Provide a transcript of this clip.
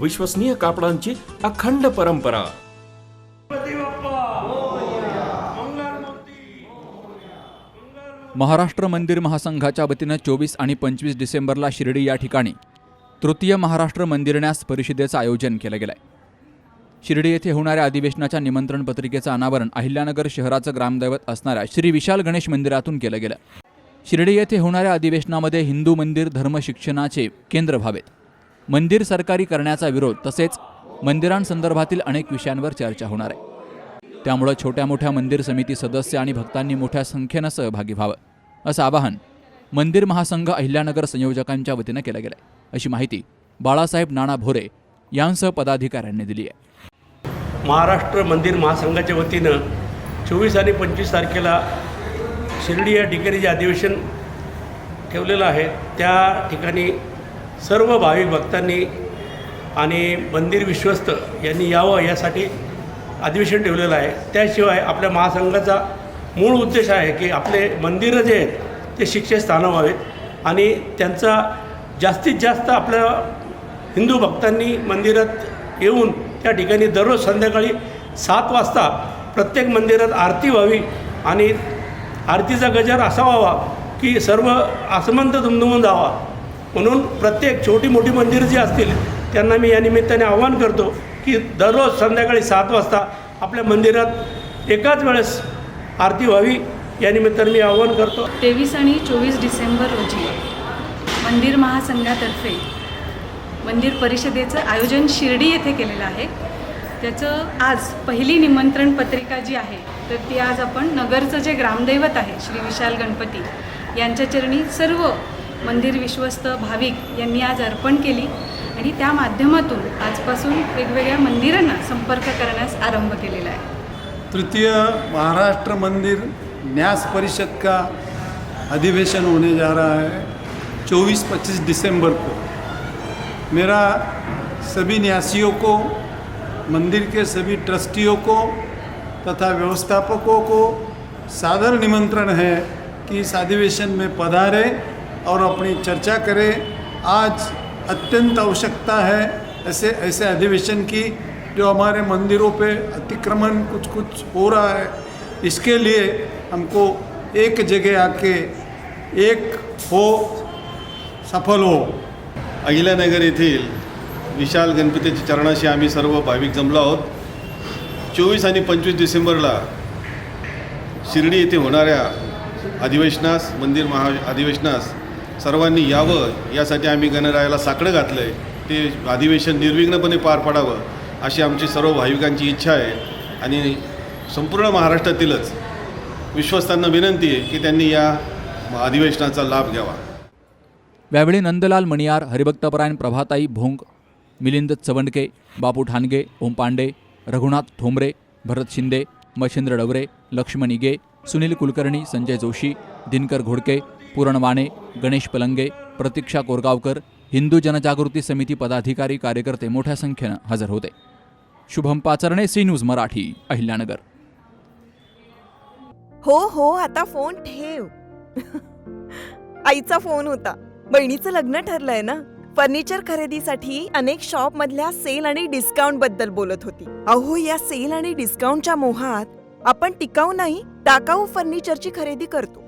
विश्वसनीय कापडांची अखंड परंपरा. महाराष्ट्र मंदिर महासंघाच्या वतीनं चोवीस आणि पंचवीस डिसेंबरला शिर्डी या ठिकाणी तृतीय महाराष्ट्र मंदिरन्यास परिषदेचं आयोजन केलं गेलं आहे शिर्डी येथे होणाऱ्या अधिवेशनाच्या निमंत्रण पत्रिकेचं अनावरण अहिल्यानगर शहराचं ग्रामदैवत असणाऱ्या श्री विशाल गणेश मंदिरातून केलं गेलं. शिर्डी येथे होणाऱ्या अधिवेशनामध्ये हिंदू मंदिर धर्मशिक्षणाचे केंद्र व्हावेत. मंदिर सरकारी करण्याचा विरोध तसेच मंदिरांसंदर्भातील अनेक विषयांवर चर्चा होणार आहे. त्यामुळं छोट्या मोठ्या मंदिर समिती सदस्य आणि भक्तांनी मोठ्या संख्येनं सहभागी व्हावं असं आवाहन मंदिर महासंघ अहिल्यानगर संयोजकांच्या वतीनं केलं गेलं आहे अशी माहिती बाळासाहेब नाना भोरे यांसह पदाधिकाऱ्यांनी दिली आहे. महाराष्ट्र मंदिर महासंघाच्या वतीनं चोवीस आणि पंचवीस तारखेला शिर्डी या ठिकाणी जे अधिवेशन ठेवलेलं आहे त्या ठिकाणी सर्व भाविक भक्तांनी आणि मंदिर विश्वस्त यांनी यावं यासाठी अधिवेशन ठेवलेलं आहे. त्याशिवाय आपल्या महासंघाचा मूळ उद्देश आहे की आपले मंदिरं जे आहेत ते शिक्षस्थानं व्हावेत आणि त्यांचा जास्तीत जास्त आपल्या हिंदू भक्तांनी मंदिरात येऊन त्या ठिकाणी दररोज संध्याकाळी सात वाजता प्रत्येक मंदिरात आरती व्हावी आणि आरतीचा गजर असा व्हावा की सर्व आसमंत दुमदुमून जावा. म्हणून प्रत्येक छोटी मोठी मंदिरं जी असतील त्यांना मी या निमित्ताने आवाहन करतो की दररोज संध्याकाळी सात वाजता आपल्या मंदिरात एकाच वेळेस आरती व्हावी या निमित्ताने मी आवाहन करतो. तेवीस आणि चोवीस डिसेंबर रोजी मंदिर महासंघातर्फे मंदिर परिषदेचं आयोजन शिर्डी येथे केलेलं आहे. त्याचं आज पहिली निमंत्रण पत्रिका जी आहे तर ती आज आपण नगरचं जे ग्रामदैवत आहे श्री विशाल गणपती यांच्या चरणी सर्व मंदिर विश्वस्त भाविक यांनी आज अर्पण केली आणि त्या माध्यमातून आजपासून वेगवेगळ्या मंदिरांना संपर्क करण्यास आरंभ केलेला आहे. तृतीय महाराष्ट्र मंदिर न्यास परिषद का अधिवेशन होने जा रहा है 24-25 दिसंबर को। मेरा सभी न्यासियों को मंदिर के सभी ट्रस्टियों को तथा व्यवस्थापकों को सादर निमंत्रण है कि इस अधिवेशन में पधारें और अपनी चर्चा करें। आज अत्यंत आवश्यकता है ऐसे ऐसे अधिवेशन की जो हमारे मंदिरों पे अतिक्रमण कुछ कुछ हो रहा है। इसके लिए हमको एक जगह आके एक हो, सफल हो। अहिल्यानगर येथील विशाल गणपतीच्या चरणाशी आम्ही सर्व भाविक जमलो आहोत। चोवीस आणि पंचवीस डिसेंबरला शिर्डी येथे होणाऱ्या अधिवेशनास, मंदिर महा अधिवेशनास सर्वांनी यावं यासाठी आम्ही गणरायाला साकडं घातलं आहे ते अधिवेशन निर्विघ्नपणे पार पाडावं अशी आमची सर्व भाविकांची इच्छा आहे. आणि संपूर्ण महाराष्ट्रातीलच विश्वस्तांना विनंती आहे की त्यांनी या अधिवेशनाचा लाभ घ्यावा. यावेळी नंदलाल मणियार हरिभक्तपरायण प्रभाताई भोंग मिलिंद चवंडके बापू ठाणगे ओम पांडे रघुनाथ ठोंबरे भरत शिंदे मच्छिंद्र डवरे लक्ष्मण इगे सुनील कुलकर्णी संजय जोशी दिनकर घोडके पूरण वाणे गणेश पलंगे प्रतीक्षा कोरगावकर हिंदू जनजागृती समिती पदाधिकारी कार्यकर्ते मोठ्या संख्येनं हजर होते. Shubham Pacharne C news Marathi Ahilyanagar. हो हो आता फोन ठेव. आईचा फोन होता. बहिणीचं लग्न ठरलंय ना? फर्निचर खरेदीसाठी अनेक शॉप मधल्या सेल आणि डिस्काउंटबद्दल बोलत होती. अहो या सेल आणि डिस्काउंटच्या मोहात आपण टिकाऊ नाही टाकाऊ फर्निचरची खरेदी करतो.